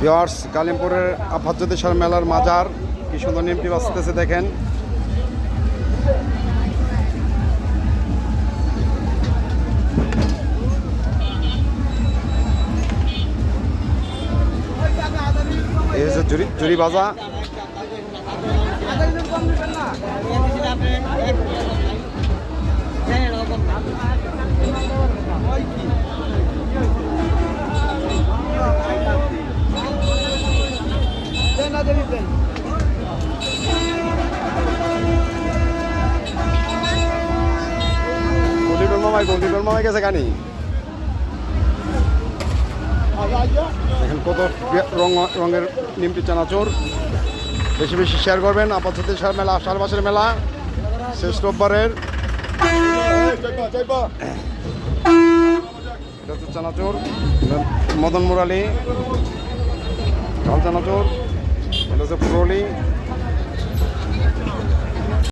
Viewers কালিমপুরের আফাজ্জতেশ্বর মেলার মাজার কি সুন্দর নিমটি বাঁচতেছে দেখেন। জুরি জুরি বাজা মামাই গলিডোর মামাই গেছে কানি। দেখেন কত রঙের নিমটি চানাচুর বেশি বেশি শেয়ার করবেন, আপাতত সার মেলা, সার মাসের মেলা, শেষ রোববারের। এটা মদন মুরালি চাল চানাচুর এটা হচ্ছে পুরলি